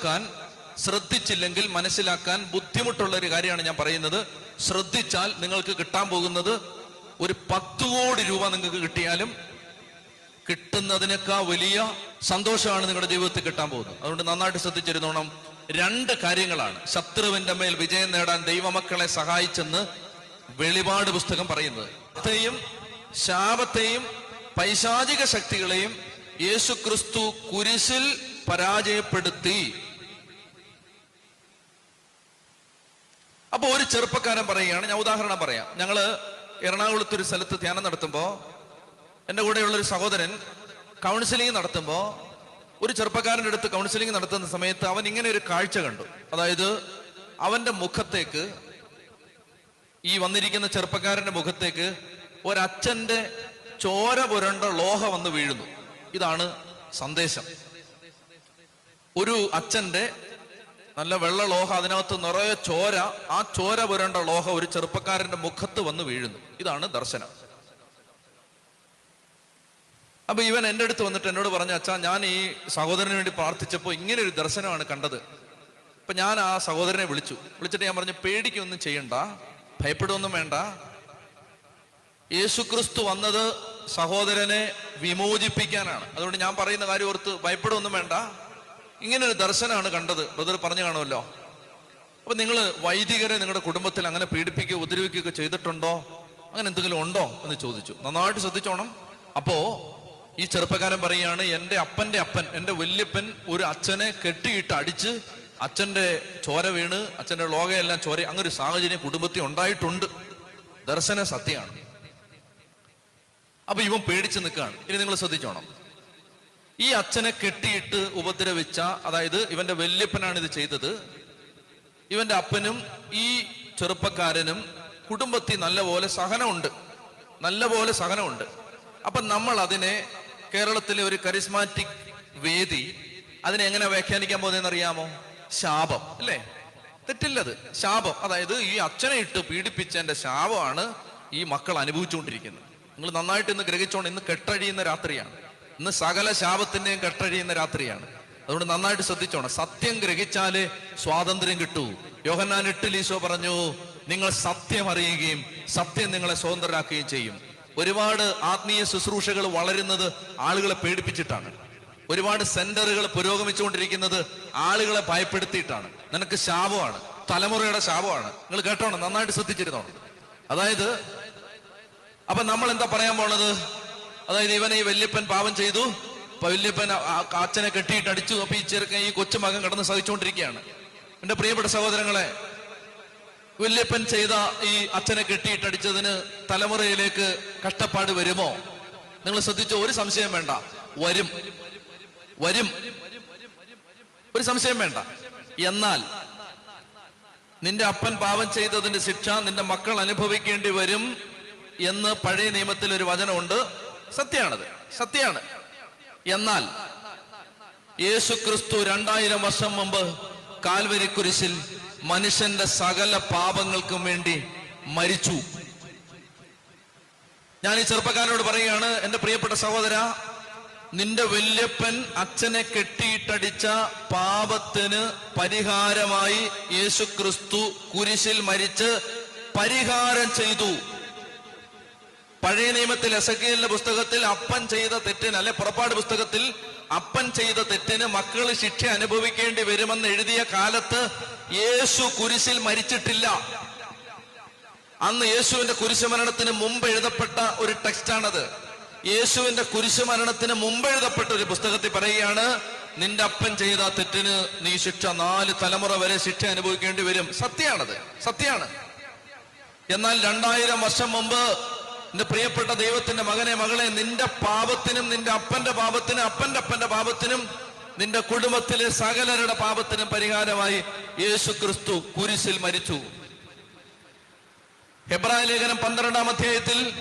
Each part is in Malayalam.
മനസ്സിലാക്കാൻ ശ്രദ്ധിച്ചില്ലെങ്കിൽ മനസ്സിലാക്കാൻ ബുദ്ധിമുട്ടുള്ള ഒരു കാര്യമാണ് ഞാൻ പറയുന്നത്. ശ്രദ്ധിച്ചാൽ നിങ്ങൾക്ക് കിട്ടാൻ പോകുന്നത് ഒരു പത്ത് കോടി രൂപ നിങ്ങൾക്ക് കിട്ടിയാലും കിട്ടുന്നതിനേക്കാൾ വലിയ സന്തോഷമാണ് നിങ്ങളുടെ ജീവിതത്തിൽ കിട്ടാൻ പോകുന്നത്. അതുകൊണ്ട് നന്നായിട്ട് ശ്രദ്ധിച്ചിരുന്നോണം. രണ്ട് കാര്യങ്ങളാണ്. ശത്രുവിന്റെ മേൽ വിജയം നേടാൻ ദൈവമക്കളെ സഹായിച്ചെന്ന് വെളിപാട് പുസ്തകം പറയുന്നത്. ത്തെയും ശാപത്തെയും പൈശാചിക ശക്തികളെയും യേശു ക്രിസ്തു കുരിശിൽ പരാജയപ്പെടുത്തി. അപ്പൊ ഒരു ചെറുപ്പക്കാരൻ പറയുകയാണ് ഞാൻ ഉദാഹരണം പറയാം. ഞങ്ങൾ എറണാകുളത്ത് ഒരു സ്ഥലത്ത് ധ്യാനം നടത്തുമ്പോ എന്റെ കൂടെയുള്ള ഒരു സഹോദരൻ കൗൺസിലിംഗ് നടത്തുമ്പോ ഒരു ചെറുപ്പക്കാരന്റെ അടുത്ത് കൗൺസിലിംഗ് നടത്തുന്ന സമയത്ത് അവൻ ഇങ്ങനെ ഒരു കാഴ്ച കണ്ടു. അതായത് അവന്റെ മുഖത്തേക്ക് ഈ വന്നിരിക്കുന്ന ചെറുപ്പക്കാരന്റെ മുഖത്തേക്ക് ഒരച്ഛന്റെ ചോര പുരണ്ട ലോഹ വന്ന് വീഴുന്നു. ഇതാണ് സന്ദേശം. ഒരു അച്ഛന്റെ നല്ല വെള്ള ലോഹ അതിനകത്ത് നിറയെ ചോര. ആ ചോര പുരണ്ട ലോഹ ഒരു ചെറുപ്പക്കാരന്റെ മുഖത്ത് വന്ന് വീഴുന്നു. ഇതാണ് ദർശനം. അപ്പൊ ഇവൻ എന്റെ അടുത്ത് വന്നിട്ട് എന്നോട് പറഞ്ഞു അച്ഛാ ഞാൻ ഈ സഹോദരന് വേണ്ടി പ്രാർത്ഥിച്ചപ്പോൾ ഇങ്ങനെ ഒരു ദർശനമാണ് കണ്ടത്. അപ്പൊ ഞാൻ ആ സഹോദരനെ വിളിച്ചു. വിളിച്ചിട്ട് ഞാൻ പറഞ്ഞു പേടിക്കൊന്നും ചെയ്യണ്ട ഭയപ്പെടുകയൊന്നും വേണ്ട. യേശുക്രിസ്തു വന്നത് സഹോദരനെ വിമോചിപ്പിക്കാനാണ്. അതുകൊണ്ട് ഞാൻ പറയുന്ന കാര്യം ഓർത്ത് ഭയപ്പെടുകയൊന്നും വേണ്ട. ഇങ്ങനെ ഒരു ദർശനമാണ് കണ്ടത്. ബ്രദർ പറഞ്ഞു കാണുമല്ലോ. അപ്പൊ നിങ്ങൾ വൈദികരെ നിങ്ങളുടെ കുടുംബത്തിൽ അങ്ങനെ പീഡിപ്പിക്കുകയോ ഉപദ്രവിക്കുകയോ ചെയ്തിട്ടുണ്ടോ? അങ്ങനെ എന്തെങ്കിലും ഉണ്ടോ എന്ന് ചോദിച്ചു. നന്നായിട്ട് ശ്രദ്ധിച്ചോണം. അപ്പോ ഈ ചെറുപ്പക്കാരൻ പറയുകയാണ് എന്റെ അപ്പന്റെ അപ്പൻ എന്റെ വല്യപ്പൻ ഒരു അച്ഛനെ കെട്ടിയിട്ട് അടിച്ച് അച്ഛന്റെ ചോര വീണ് അച്ഛന്റെ ലോകയെല്ലാം ചോര അങ്ങനെ ഒരു സാഹചര്യം കുടുംബത്തിൽ ഉണ്ടായിട്ടുണ്ട്. ദർശന സത്യമാണ്. അപ്പൊ ഇവൻ പേടിച്ച് നിൽക്കുകയാണ്. ഇനി നിങ്ങൾ ശ്രദ്ധിച്ചോണം. ഈ അച്ഛനെ കെട്ടിയിട്ട് ഉപദ്രവിച്ച അതായത് ഇവന്റെ വല്യപ്പനാണ് ഇത് ചെയ്തത് ഇവന്റെ അപ്പനും ഈ ചെറുപ്പക്കാരനും കുടുംബത്തിൽ നല്ലപോലെ സഹനമുണ്ട്. നല്ലപോലെ സഹനമുണ്ട്. അപ്പൊ നമ്മൾ അതിനെ കേരളത്തിലെ ഒരു കരിസ്മാറ്റിക് വേദി അതിനെ എങ്ങനെ വ്യാഖ്യാനിക്കാൻ പോകുന്നതെന്ന് അറിയാമോ ശാപം അല്ലേ? തെറ്റില്ലത്. ശാപം. അതായത് ഈ അച്ഛനെ ഇട്ട് പീഡിപ്പിച്ചതിന്റെ ശാപമാണ് ഈ മക്കൾ അനുഭവിച്ചുകൊണ്ടിരിക്കുന്നത്. നിങ്ങൾ നന്നായിട്ട് ഇന്ന് ഗ്രഹിച്ചോണ്ട് ഇന്ന് കെട്ടഴിയുന്ന രാത്രിയാണ്. ഇന്ന് സകല ശാപത്തിന്റെയും കെട്ടഴിയുന്ന രാത്രിയാണ്. അതുകൊണ്ട് നന്നായിട്ട് ശ്രദ്ധിച്ചോണം. സത്യം ഗ്രഹിച്ചാലേ സ്വാതന്ത്ര്യം കിട്ടൂ. യോഹന്നാൻ എട്ടിൽ ഈശോ പറഞ്ഞു നിങ്ങൾ സത്യം അറിയുകയും സത്യം നിങ്ങളെ സ്വതന്ത്രരാക്കുകയും ചെയ്യും. ഒരുപാട് ആത്മീയ ശുശ്രൂഷകൾ വളരുന്നത് ആളുകളെ പേടിപ്പിച്ചിട്ടാണ്. ഒരുപാട് സെന്ററുകൾ പുരോഗമിച്ചുകൊണ്ടിരിക്കുന്നത് ആളുകളെ ഭയപ്പെടുത്തിയിട്ടാണ്. നിനക്ക് ശാപമാണ്. തലമുറയുടെ ശാപമാണ്. നിങ്ങൾ കേട്ടോണം? നന്നായിട്ട് ശ്രദ്ധിച്ചിരുന്നോണം. അതായത് അപ്പൊ നമ്മൾ എന്താ പറയാൻ പോണത്? അതായത് ഇവനെ ഈ വല്യപ്പൻ പാപം ചെയ്തു. വല്യപ്പൻ അച്ഛനെ കെട്ടിയിട്ട് അടിച്ചു. അപ്പൊ ഈ ചെറുക്കൻ ഈ കൊച്ചു മകൻ കടന്ന് സഹിച്ചുകൊണ്ടിരിക്കുകയാണ്. എന്റെ പ്രിയപ്പെട്ട സഹോദരങ്ങളെ വല്യപ്പൻ ചെയ്ത ഈ അച്ഛനെ കെട്ടിയിട്ട് അടിച്ചതിന് തലമുറയിലേക്ക് കഷ്ടപ്പാട് വരുമോ? നിങ്ങൾ ശ്രദ്ധിച്ച? ഒരു സംശയം വേണ്ട. വരും. വരും. ഒരു സംശയം വേണ്ട. എന്നാൽ നിന്റെ അപ്പൻ പാപം ചെയ്തതിന്റെ ശിക്ഷ നിന്റെ മക്കൾ അനുഭവിക്കേണ്ടി വരും എന്ന് പഴയ നിയമത്തിൽ ഒരു വചനമുണ്ട്. സത്യമാണത് സത്യമാണ്. എന്നാൽ യേശു ക്രിസ്തു രണ്ടായിരം വർഷം മുമ്പ് കാൽവരി കുരിശിൽ മനുഷ്യന്റെ സകല പാപങ്ങൾക്കും വേണ്ടി മരിച്ചു. ഞാൻ ഈ ചെറുപ്പക്കാരനോട് പറയുകയാണ് എന്റെ പ്രിയപ്പെട്ട സഹോദര നിന്റെ വല്യപ്പൻ അച്ഛനെ കെട്ടിയിട്ടടിച്ച പാപത്തിന് പരിഹാരമായി യേശു ക്രിസ്തു കുരിശിൽ മരിച്ച് പരിഹാരം ചെയ്തു. പഴയ നിയമത്തിൽ എസക്കേലിന്റെ പുസ്തകത്തിൽ അപ്പൻ ചെയ്ത തെറ്റിന് അല്ലെ പുറപ്പാട് പുസ്തകത്തിൽ അപ്പൻ ചെയ്ത തെറ്റിന് മക്കൾ ശിക്ഷ അനുഭവിക്കേണ്ടി വരുമെന്ന് എഴുതിയ കാലത്ത് യേശു കുരിശിൽ മരിച്ചിട്ടില്ല. അന്ന് യേശുവിന്റെ കുരിശുമരണത്തിന് മുമ്പ് എഴുതപ്പെട്ട ഒരു ടെക്സ്റ്റാണത്. യേശുവിന്റെ കുരിശുമരണത്തിന് മുമ്പ് എഴുതപ്പെട്ട ഒരു പുസ്തകത്തിൽ പറയുകയാണ് നിന്റെ അപ്പൻ ചെയ്ത തെറ്റിന് നീ ശിക്ഷ നാല് തലമുറ വരെ ശിക്ഷ അനുഭവിക്കേണ്ടി വരും. സത്യാണത് സത്യാണ് എന്നാൽ രണ്ടായിരം വർഷം മുമ്പ് നിന്റെ പ്രിയപ്പെട്ട ദൈവത്തിന്റെ മകനെ മകളെ നിന്റെ പാപത്തിനും നിന്റെ അപ്പന്റെ പാപത്തിനും അപ്പന്റെ അപ്പന്റെ പാപത്തിനും നിന്റെ കുടുംബത്തിലെ സകലരുടെ പാപത്തിനും പരിഹാരമായി യേശു ക്രിസ്തു കുരിശിൽ മരിച്ചു. ഹെബ്രായ ലേഖനം പന്ത്രണ്ടാം അധ്യായത്തിൽ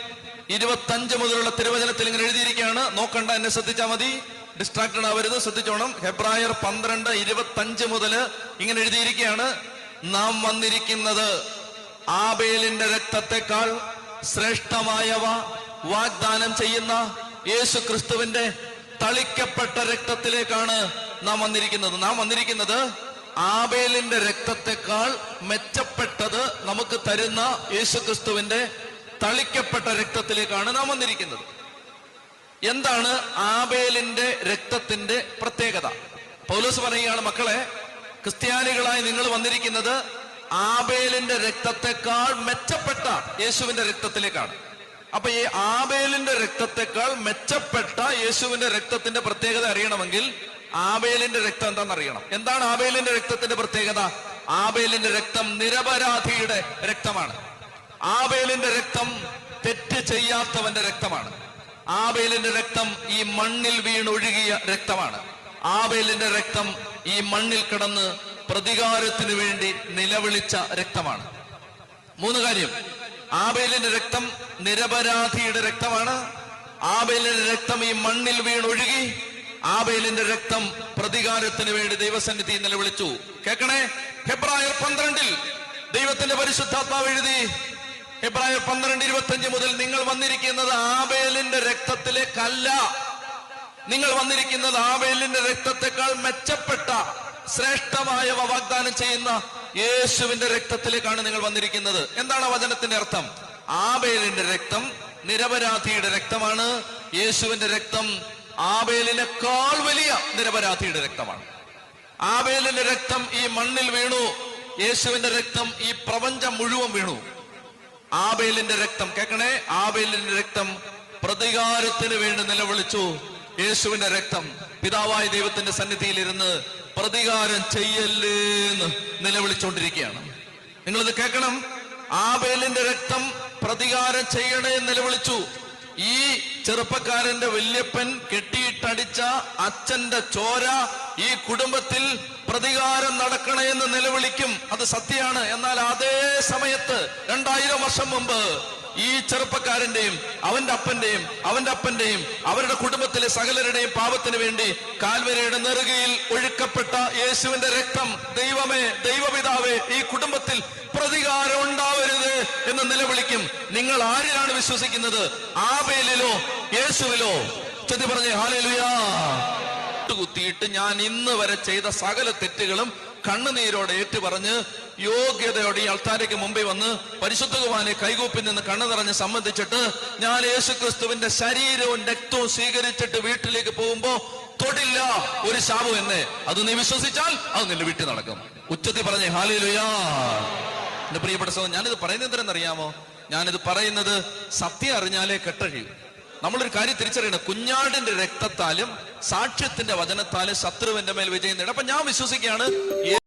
ഇരുപത്തഞ്ച് മുതലുള്ള തിരുവചനത്തിൽ ഇങ്ങനെ എഴുതിയിരിക്കുകയാണ്. നോക്കണ്ട എന്നെ ശ്രദ്ധിച്ചാൽ മതി. ഡിസ്ട്രാക്റ്റഡ് ആവരുത് ശ്രദ്ധിച്ചോണം. ഹെബ്രായർ പന്ത്രണ്ട് ഇരുപത്തഞ്ച് മുതൽ ഇങ്ങനെ എഴുതിയിരിക്കുകയാണ്. നാം വന്നിരിക്കുന്നത് ആബേലിന്റെ രക്തത്തെക്കാൾ ശ്രേഷ്ഠമായവ വാഗ്ദാനം ചെയ്യുന്ന യേശു ക്രിസ്തുവിന്റെ തളിക്കപ്പെട്ട രക്തത്തിലേക്കാണ് നാം വന്നിരിക്കുന്നത്. നാം വന്നിരിക്കുന്നത് ആബേലിന്റെ രക്തത്തെക്കാൾ മെച്ചപ്പെട്ടത് നമുക്ക് തരുന്ന യേശുക്രിസ്തുവിന്റെ തളിക്കപ്പെട്ട രക്തത്തിലേക്കാണ് നാം വന്നിരിക്കുന്നത്. എന്താണ് ആബേലിന്റെ രക്തത്തിന്റെ പ്രത്യേകത? പൗലോസ് പറയുകയാണ് മക്കളെ ക്രിസ്ത്യാനികളായി നിങ്ങൾ വന്നിരിക്കുന്നത് ആബേലിന്റെ രക്തത്തെക്കാൾ മെച്ചപ്പെട്ട യേശുവിന്റെ രക്തത്തിലേക്കാണ്. അപ്പൊ ഈ ആബേലിന്റെ രക്തത്തെക്കാൾ മെച്ചപ്പെട്ട യേശുവിന്റെ രക്തത്തിന്റെ പ്രത്യേകത അറിയണമെങ്കിൽ ആബേലിന്റെ രക്തം എന്താണെന്ന് അറിയണം. എന്താണ് ആബേലിന്റെ രക്തത്തിന്റെ പ്രത്യേകത? ആബേലിന്റെ രക്തം നിരപരാധിയുടെ രക്തമാണ്. ആബേലിന്റെ രക്തം തെറ്റ് ചെയ്യാത്തവന്റെ രക്തമാണ്. ആബേലിന്റെ രക്തം ഈ മണ്ണിൽ വീണൊഴുകിയ രക്തമാണ്. ആബേലിന്റെ രക്തം ഈ മണ്ണിൽ കിടന്ന് പ്രതികാരത്തിന് വേണ്ടി നിലവിളിച്ച രക്തമാണ്. മൂന്ന് കാര്യം. ആബേലിന്റെ രക്തം നിരപരാധിയുടെ രക്തമാണ്. ആബേലിന്റെ രക്തം ഈ മണ്ണിൽ വീണൊഴുകി. ആബേലിന്റെ രക്തം പ്രതികാരത്തിന് വേണ്ടി ദൈവസന്നിധി നിലവിളിച്ചു. കേൾക്കണേ? ഹെബ്രായർ പന്ത്രണ്ടിൽ ദൈവത്തിന്റെ പരിശുദ്ധാത്മാവ് എഴുതി. എബ്രായർ പന്ത്രണ്ട് ഇരുപത്തി മുതൽ നിങ്ങൾ വന്നിരിക്കുന്നത് ആബേലിന്റെ രക്തത്തിലേക്കല്ല. നിങ്ങൾ വന്നിരിക്കുന്നത് ആബേലിന്റെ രക്തത്തെക്കാൾ മെച്ചപ്പെട്ട ശ്രേഷ്ഠമായവ വാഗ്ദാനം ചെയ്യുന്ന യേശുവിന്റെ രക്തത്തിലേക്കാണ് നിങ്ങൾ വന്നിരിക്കുന്നത്. എന്താണ് ആ വചനത്തിന്റെ അർത്ഥം? ആബേലിന്റെ രക്തം നിരപരാധിയുടെ രക്തമാണ്. യേശുവിന്റെ രക്തം ആബേലിനേക്കാൾ വലിയ നിരപരാധിയുടെ രക്തമാണ്. ആബേലിന്റെ രക്തം ഈ മണ്ണിൽ വീണു. യേശുവിന്റെ രക്തം ഈ പ്രപഞ്ചം മുഴുവൻ വീണു. ആബേലിന്റെ രക്തം കേക്കണേ ആബേലിന്റെ രക്തം പ്രതികാരത്തിന് വേണ്ടി നിലവിളിച്ചു. യേശുവിന്റെ രക്തം പിതാവായ ദൈവത്തിന്റെ സന്നിധിയിൽ ഇരുന്ന് പ്രതികാരം ചെയ്യല്ലേ എന്ന് നിലവിളിച്ചുകൊണ്ടിരിക്കുകയാണ് നിങ്ങളിത് കേൾക്കണം. ആബേലിന്റെ രക്തം പ്രതികാരം ചെയ്യണേ എന്ന് നിലവിളിച്ചു. ഈ ചെറുപ്പക്കാരന്റെ വല്യപ്പൻ കെട്ടിയിട്ടടിച്ച അച്ഛന്റെ ചോര ഈ കുടുംബത്തിൽ പ്രതികാരം നടക്കണേ എന്ന് നിലവിളിക്കും. അത് സത്യമാണ്. എന്നാൽ അതേ സമയത്ത് രണ്ടായിരം വർഷം മുമ്പ് ഈ ചെറുപ്പക്കാരന്റെയും അവന്റെ അപ്പന്റെയും അവന്റെ അപ്പന്റെയും അവരുടെ കുടുംബത്തിലെ സകലരുടെയും പാപത്തിന് വേണ്ടി കാൽവരയുടെ നെറുകയിൽ ഒഴുക്കപ്പെട്ട യേശുവിന്റെ രക്തം ദൈവമേ ദൈവപിതാവേ ഈ കുടുംബത്തിൽ പ്രതികാരം ഉണ്ടാവരുത് എന്ന് നിലവിളിക്കും. നിങ്ങൾ ആരിലാണ് വിശ്വസിക്കുന്നത്? ആബേലിലോ യേശുവിലോ? ചെതി പറഞ്ഞേ ഹാലേലുയാ. കുത്തിയിട്ട് ഞാൻ ഇന്ന് വരെ ചെയ്ത സകല തെറ്റുകളും കണ്ണുനീരോടെ ഏറ്റുപറഞ്ഞ് യോഗ്യതയോടെ ഈ അൾത്താരയ്ക്ക് മുമ്പിൽ വന്ന് പരിശുദ്ധ കുമാനെ കൈകൂപ്പി നിന്ന് കണ്ണു നിറഞ്ഞ് സംബന്ധിച്ചിട്ട് ഞാൻ യേശു ക്രിസ്തുവിന്റെ ശരീരവും രക്തവും സ്വീകരിച്ചിട്ട് വീട്ടിലേക്ക് പോകുമ്പോ തൊടില്ല ഒരു ശാപം എന്നെ. അത് നീ വിശ്വസിച്ചാൽ അത് നിന്റെ വീട്ടിൽ നടക്കും. ഉച്ചത്തിൽ പറഞ്ഞേ ഹാലിലുയാ. എന്റെ പ്രിയപ്പെട്ട സഹോദരൻ ഞാനിത് പറയുന്നത് എന്തിനെന്നറിയാമോ ഞാനിത് പറയുന്നത് സത്യം അറിഞ്ഞാലേ കെട്ടഴിയും. നമ്മളൊരു കാര്യം തിരിച്ചറിയണം. കുഞ്ഞാടിന്റെ രക്തത്താലും സാക്ഷ്യത്തിന്റെ വചനത്താലും ശത്രുവിന്റെ മേൽ വിജയം നേടും. അപ്പൊ ഞാൻ വിശ്വസിക്കുകയാണ്